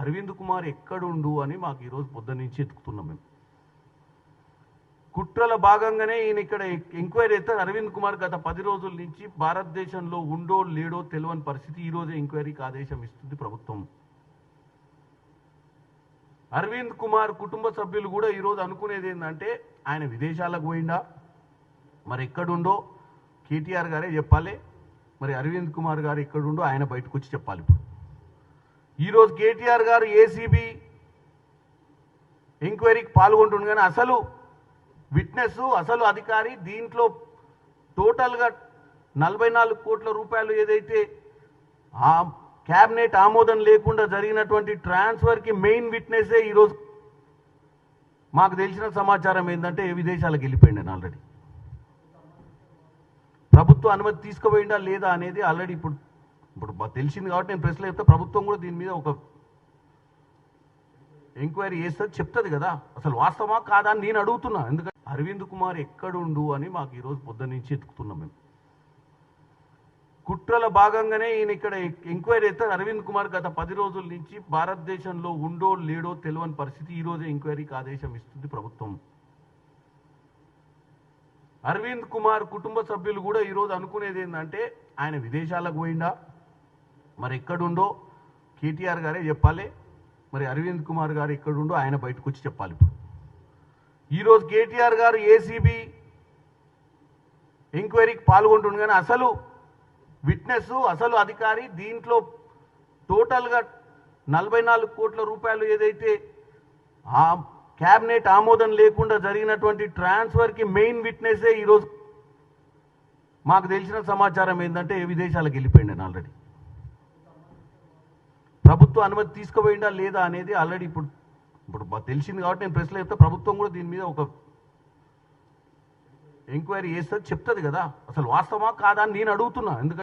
అరవింద్ కుమార్ ఎక్కడుండు అని మాకు ఈరోజు పొద్దు నుంచి ఎత్తుకుతున్నాం మేము. కుట్రల భాగంగానే ఈయన ఇక్కడ ఎంక్వైరీ అయితే అరవింద్ కుమార్ గత పది రోజుల నుంచి భారతదేశంలో ఉండో లేడో తెలియని పరిస్థితి ఈరోజు ఎంక్వైరీకి ఆదేశం ఇస్తుంది ప్రభుత్వం. అరవింద్ కుమార్ కుటుంబ సభ్యులు కూడా ఈరోజు అనుకునేది ఏంటంటే ఆయన విదేశాలకు పోయిండా? మరి ఎక్కడుండో? కేటీఆర్ గారే చెప్పాలి. మరి అరవింద్ కుమార్ గారు ఎక్కడుండో ఆయన బయటకు వచ్చి చెప్పాలి ఇప్పుడు. ఈరోజు కేటీఆర్ గారు ఏసీబీ ఎంక్వైరీకి పాల్గొంటుండు కానీ అసలు విట్నెస్ అసలు అధికారి దీంట్లో టోటల్గా నలభై నాలుగు కోట్ల రూపాయలు ఏదైతే ఆ క్యాబినెట్ ఆమోదం లేకుండా జరిగినటువంటి ట్రాన్స్ఫర్కి మెయిన్ విట్నెసే ఈరోజు మాకు తెలిసిన సమాచారం ఏంటంటే విదేశాలకు వెళ్ళిపోయింది ఆల్రెడీ ప్రభుత్వ అనుమతి తీసుకుపోయిందా లేదా అనేది ఆల్రెడీ ఇప్పుడు ఇప్పుడు మాకు తెలిసింది కాబట్టి నేను ప్రెస్లో చెప్తే ప్రభుత్వం కూడా దీని మీద ఒక ఎంక్వైరీ చేస్తుంది చెప్తుంది కదా. అసలు వాస్తవమా కాదా అని నేను అడుగుతున్నా. ఎందుకంటే అరవింద్ కుమార్ ఎక్కడుండు అని మాకు ఈరోజు పొద్దు నుంచి ఎత్తుకుతున్నాం మేము. కుట్రల భాగంగానే ఈయన ఇక్కడ ఎంక్వైరీ అయితే అరవింద్ కుమార్ గత పది రోజుల నుంచి భారతదేశంలో ఉండో లేడో తెలియని పరిస్థితి ఈ ఎంక్వైరీకి ఆదేశం ఇస్తుంది ప్రభుత్వం. అరవింద్ కుమార్ కుటుంబ సభ్యులు కూడా ఈరోజు అనుకునేది ఏంటంటే ఆయన విదేశాలకు పోయిండా? మరి ఎక్కడుండో కేటీఆర్ గారే చెప్పాలి. మరి అరవింద్ కుమార్ గారు ఎక్కడుండో ఆయన బయటకు వచ్చి చెప్పాలి ఇప్పుడు. ఈరోజు కేటీఆర్ గారు ఏసీబీ ఎంక్వైరీకి పాల్గొంటుండు కానీ అసలు విట్నెస్ అసలు అధికారి దీంట్లో టోటల్గా నలభై నాలుగు కోట్ల రూపాయలు ఏదైతే ఆ క్యాబినెట్ ఆమోదం లేకుండా జరిగినటువంటి ట్రాన్స్ఫర్కి మెయిన్ విట్నెసే ఈరోజు మాకు తెలిసిన సమాచారం ఏంటంటే విదేశాలకు వెళ్ళిపోయింది ఆల్రెడీ. ప్రభుత్వ అనుమతి తీసుకుపోయిందా లేదా అనేది ఆల్రెడీ ఇప్పుడు ఇప్పుడు తెలిసింది కాబట్టి నేను ప్రశ్నలు చెప్తే ప్రభుత్వం కూడా దీని మీద ఒక ఎంక్వైరీ చేస్తే చెప్తుంది కదా. అసలు వాస్తవమా కాదా అని నేను అడుగుతున్నా. ఎందుకంటే